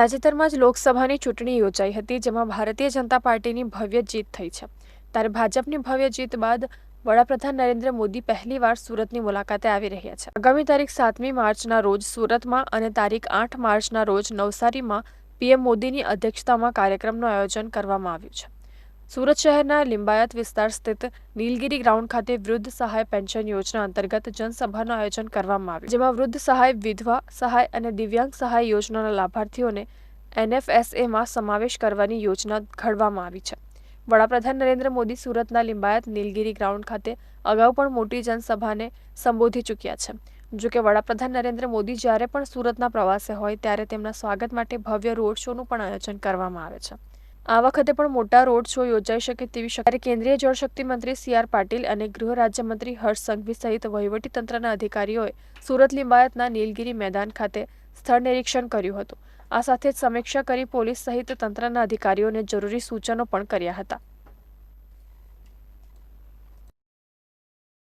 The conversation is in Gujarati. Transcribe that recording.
તાજેતરમાં જ લોકસભાની ચૂંટણી યોજાઈ હતી, જેમાં ભારતીય જનતા પાર્ટીની ભવ્ય જીત થઈ છે. ત્યારે ભાજપની ભવ્ય જીત બાદ વડાપ્રધાન નરેન્દ્ર મોદી પહેલીવાર સુરતની મુલાકાતે આવી રહ્યા છે. આગામી તારીખ સાતમી માર્ચના રોજ સુરતમાં અને તારીખ આઠ માર્ચના રોજ નવસારીમાં પીએમ મોદીની અધ્યક્ષતામાં કાર્યક્રમનું આયોજન કરવામાં આવ્યું છે. સુરત શહેરના લિંબાયત વિસ્તાર સ્થિત નીલગિરી ગ્રાઉન્ડ ખાતે વૃદ્ધ સહાય પેન્શન યોજના અંતર્ગત જનસભાનું આયોજન કરવામાં આવ્યું, જેમાં વૃદ્ધ સહાય વિધવા સહાય અને દિવ્યાંગ સહાય યોજનાના લાભાર્થીઓને એનએફએસએમાં સમાવેશ કરવાની યોજના ઘડવામાં આવી છે. વડાપ્રધાન નરેન્દ્ર મોદી સુરતના લિંબાયત નીલગિરી ગ્રાઉન્ડ ખાતે અગાઉ પણ મોટી જનસભાને સંબોધી ચૂક્યા છે. જો કે વડાપ્રધાન નરેન્દ્ર મોદી જ્યારે પણ સુરતના પ્રવાસે હોય ત્યારે તેમના સ્વાગત માટે ભવ્ય રોડ શોનું પણ આયોજન કરવામાં આવે છે. આ વખતે પણ મોટા રોડ શો યોજાઈ શકે તેવી શક્યતા કેન્દ્રીય જળશક્તિ મંત્રી સી આર પાટીલ અને ગૃહ રાજ્યમંત્રી હર્ષ સંઘવી સહિત વહીવટીતંત્રના અધિકારીઓએ સુરત લિંબાયતના નીલગિરી મેદાન ખાતે સ્થળ નિરીક્ષણ કર્યું હતું. આ સાથે જ સમીક્ષા કરી પોલીસ સહિત તંત્રના અધિકારીઓને જરૂરી સૂચનો પણ કર્યા હતા.